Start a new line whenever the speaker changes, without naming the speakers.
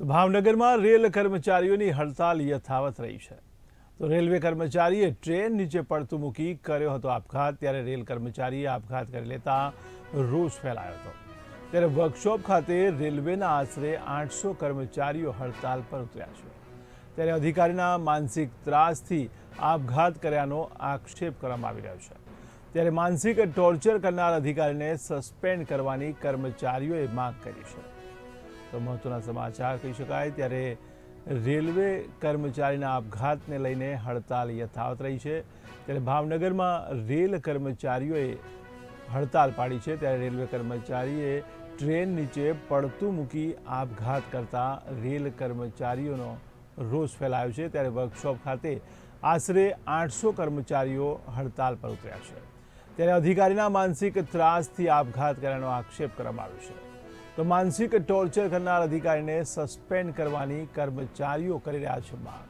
તો ભાવનગરમાં રેલ કર્મચારીઓની હડતાલ યથાવત રહી છે. તો રેલવે કર્મચારીએ ટ્રેન નીચે પડતું મૂકી કર્યો હતો આપઘાત, ત્યારે રેલ કર્મચારીએ આપઘાત કરી લેતા રોષ ફેલાયો હતો. ત્યારે વર્કશોપ ખાતે રેલવેના આશરે આઠસો કર્મચારીઓ હડતાલ પર ઉતર્યા છે. ત્યારે અધિકારીના માનસિક ત્રાસથી આપઘાત કર્યાનો આક્ષેપ કરવામાં આવી રહ્યો છે. ત્યારે માનસિક ટોર્ચર કરનાર અધિકારીને સસ્પેન્ડ કરવાની કર્મચારીઓએ માંગ કરી છે. તો મહત્વના સમાચાર કહી શકાય. ત્યારે રેલવે કર્મચારીના આપઘાતને લઈને હડતાલ યથાવત રહી છે. ત્યારે ભાવનગરમાં રેલ કર્મચારીઓએ હડતાલ પાડી છે. ત્યારે રેલવે કર્મચારીએ ટ્રેન નીચે પડતું મૂકી આપઘાત કરતા રેલ કર્મચારીઓનો રોષ ફેલાયો છે. ત્યારે વર્કશોપ ખાતે આશરે આઠસો કર્મચારીઓ હડતાલ પર ઉતર્યા છે. ત્યારે અધિકારીના માનસિક ત્રાસથી આપઘાત કર્યાનો આક્ષેપ કરવામાં આવ્યો છે. તો માનસિક ટોર્ચર કરનાર અધિકારીને સસ્પેન્ડ કરવાની કર્મચારીઓ કરી રહ્યા છે માંગ.